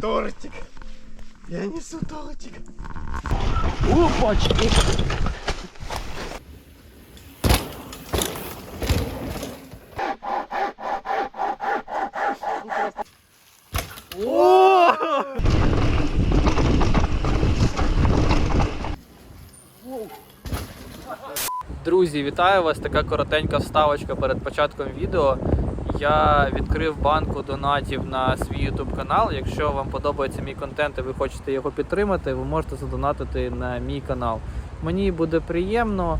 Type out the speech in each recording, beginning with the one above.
Тортик. Я несу тортик. Опачки! Друзі, вітаю вас! Така коротенька вставочка перед початком відео. Я відкрив банку донатів на свій YouTube канал. Якщо вам подобається мій контент і ви хочете його підтримати, ви можете задонатити на мій канал. Мені буде приємно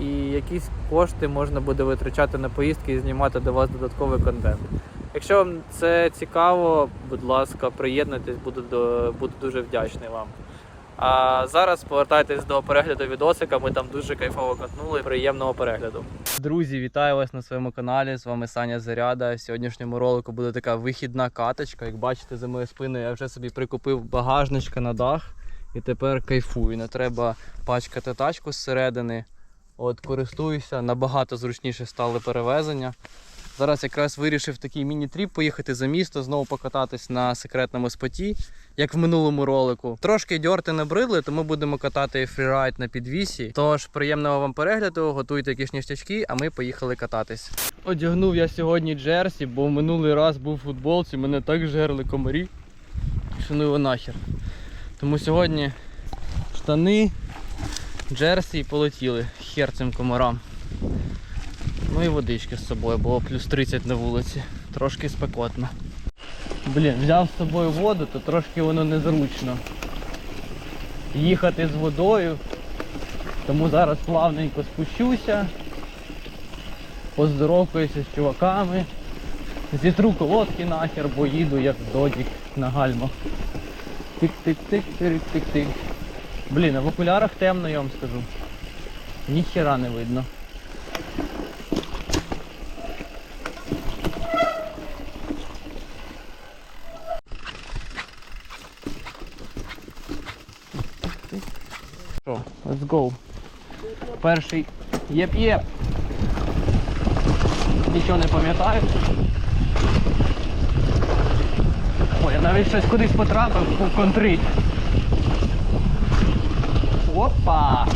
і якісь кошти можна буде витрачати на поїздки і знімати до вас додатковий контент. Якщо вам це цікаво, будь ласка, приєднуйтесь, буду, до, буду дуже вдячний вам. А зараз повертайтесь до перегляду відосика. Ми там дуже кайфово катнули. Приємного перегляду. Друзі, вітаю вас на своєму каналі. З вами Саня Заряда. В сьогоднішньому ролику буде така вихідна каточка. Як бачите, за моєю спиною я вже собі прикупив багажничка на дах і тепер кайфую. Не треба пачкати тачку зсередини. От користуюся, набагато зручніше стали перевезення. Зараз якраз вирішив такий міні-тріп поїхати за місто, знову покататись на секретному споті, як в минулому ролику. Трошки дьорти набридли, тому будемо катати фрірайд на підвісі. Тож приємного вам перегляду, готуйте якісь ніштячки, а ми поїхали кататись. Одягнув я сьогодні джерсі, бо минулий раз був у футболці, мене так жерли комарі. Що ну його нахер. Тому сьогодні штани, джерсі полетіли хер цим комарам. Ну і водички з собою, було плюс 30 на вулиці. Трошки спекотно. Блін, взяв з собою воду, то трошки воно незручно. Їхати з водою. Тому зараз плавненько спущуся. Поздоровкаюся з чуваками. Зітру колодки нахер, бо їду як додік на гальмах. Тик-тик-тик, тик-тик-тик. Блін, а в окулярах темно, я вам скажу. Ніхера не видно. Let's go. Перший єп-єп. Нічого не пам'ятаю. Ой, я навіть щось кудись потрапив по контрить. Опа!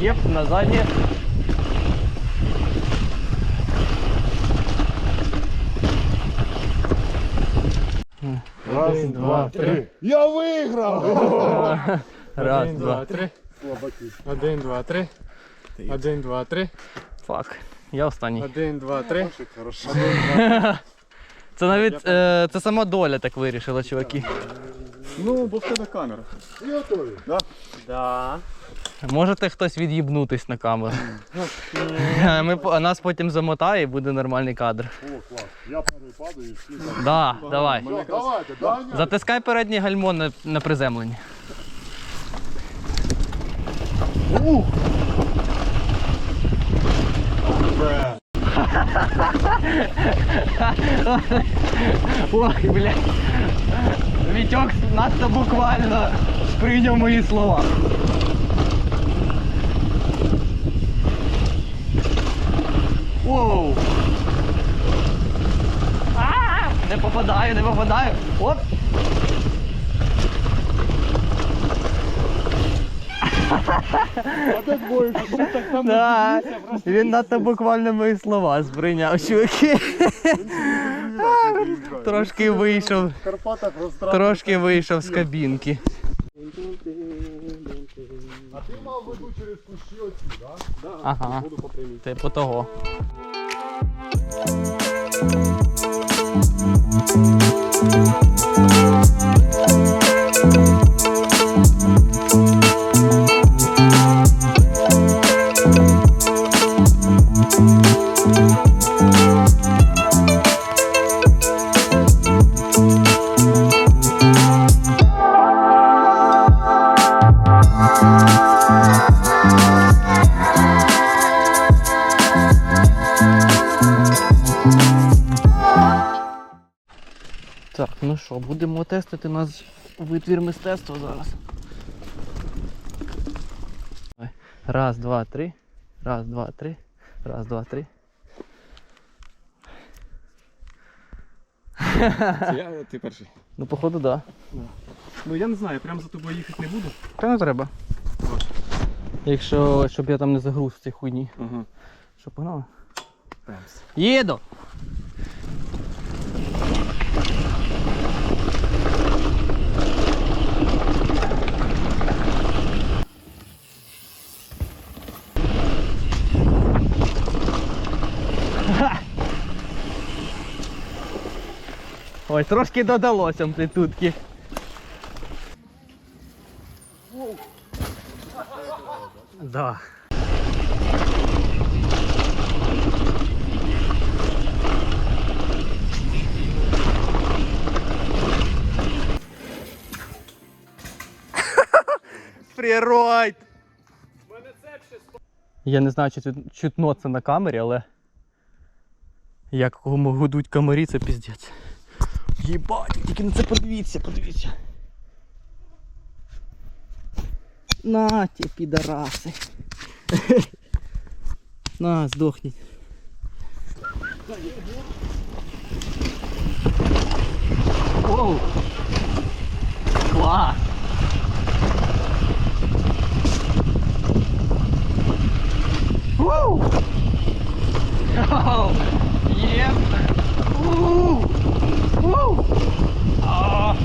Єп, на заднє. Раз, два, три. Я виграв! Раз, Один, два. два, три. Один, два, три. Один, два, три. Фак. Я останній. Один, два, три. Це навіть е, це сама доля так вирішила, чуваки. Ну, бо в тебе камера. Я готовий. Да? Да. Можете хтось від'їбнутись на камеру. Ми, по- нас потім замотає і буде нормальний кадр. О, класс. Я первый падаю и все. Да, давай. Всё, давайте, Даня. Затискай переднє гальмо на, на приземленні. Ой, блядь. Вітьок надто буквально сприйняв мої слова. Воу! А, Не попадаю, не попадаю. Оп! Да, він надто буквально мої слова сприйняв, чуваки. Трошки вийшов, трошки вийшов з кабінки. А ти мав веду через кущі оці, да? Да. Ага. Буду по прямій. Типу того. Так, ну що, будемо тестити нас витвір мистецтва зараз. Раз, два, три. Раз, два, три. Раз, два, три. Це я, ти перший. Ну походу так. Да. Ну я не знаю, прям за тобою їхати не буду. Та не треба. Прошу. Якщо щоб я там не загруз в цій хуйні. Угу. Що погнали? Їду! Ой, трошки додалося амплітудки. Да. Фріройд! Я не знаю, чи тут чутно це на камері, але як кому гудуть комарі, це піздець. Єбать, тільки на це подивіться, подивіться. На ті підараси. На, здохніть. Оу! Клас! Woo! Oh, yep. Woo! Woo! Ah.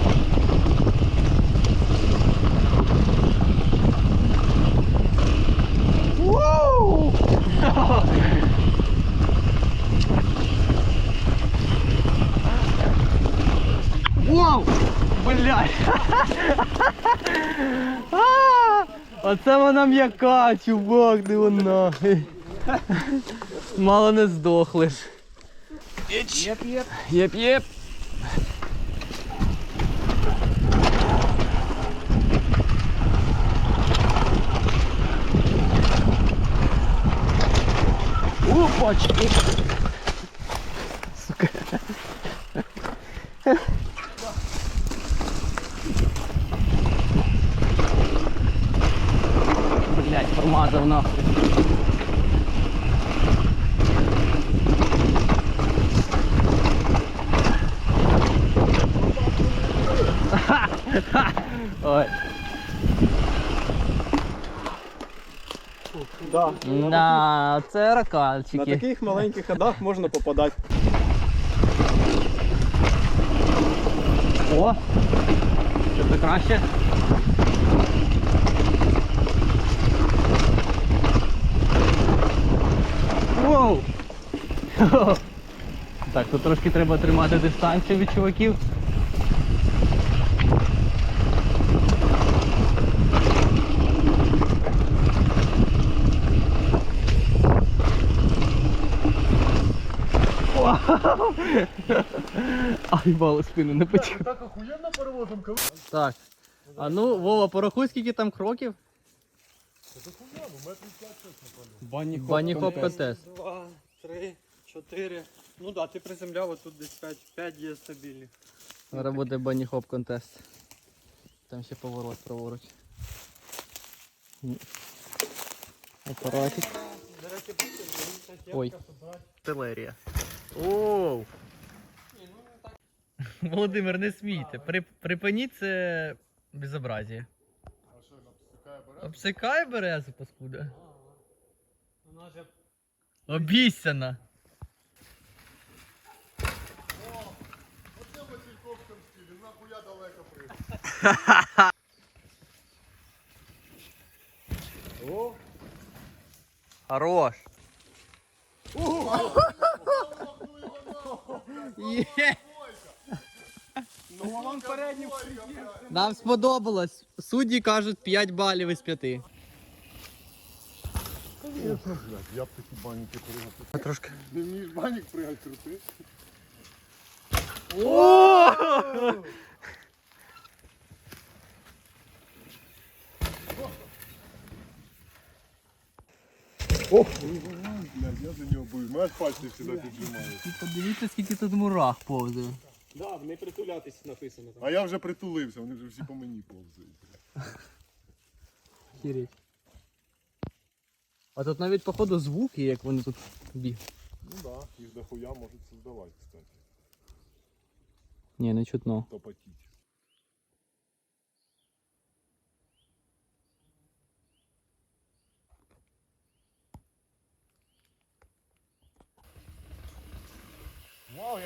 Woo! Вау! Блядь! Оце вона м'яка, чувак, де вона. Мало не здохлиш. Єп-єп. Єп-єп. Опачки. Сука. Блять, промазав нахуй. Ой. Да. На, це На ракальчики. таких маленьких ходах можна попадати. О! Що це краще? Воу! Так, тут трошки треба тримати дистанцію від чуваків. Вау! Ай, мало спину не потягнув. Так охуєнно перевозом коли. Так. А ну, Вова, порахуй, скільки там кроків. Банні Бані хоп контест. Два, три, чотири. Ну да, ти приземляв, а тут десь п'ять. П'ять є стабільних. Зараз буде бані хоп контест. Там ще поворот праворуч. Апаратик. Ой. Артилерія. Оу. Володимир, не смійте. При, припиніть це безобразие. Обсикай березу, паскуда. Обіцяна. Оце Васильковському стилі, нахуя далеко прийшов. О, Хорош. Є. Ну Нам сподобалось. Судді кажуть 5 балів із 5. Звісно, я б такі баніки пригав. Трошки. Не вмієш банік пригати крути? Ох, блядь, я за нього боюсь. Мене пальці сюди піджимають. Подивіться, скільки тут мурах повзає. Да, не притулятись написано там. А я вже притулився, вони вже всі по мені повзають. Хіріть. А тут навіть походу звуки, як вони тут бігають. Ну да, їх дохуя можуть создавати, кстати. Ні, не чутно. топотіть. Вау,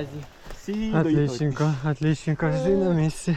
як Всі. Отличненько, отличненько, жди на місці.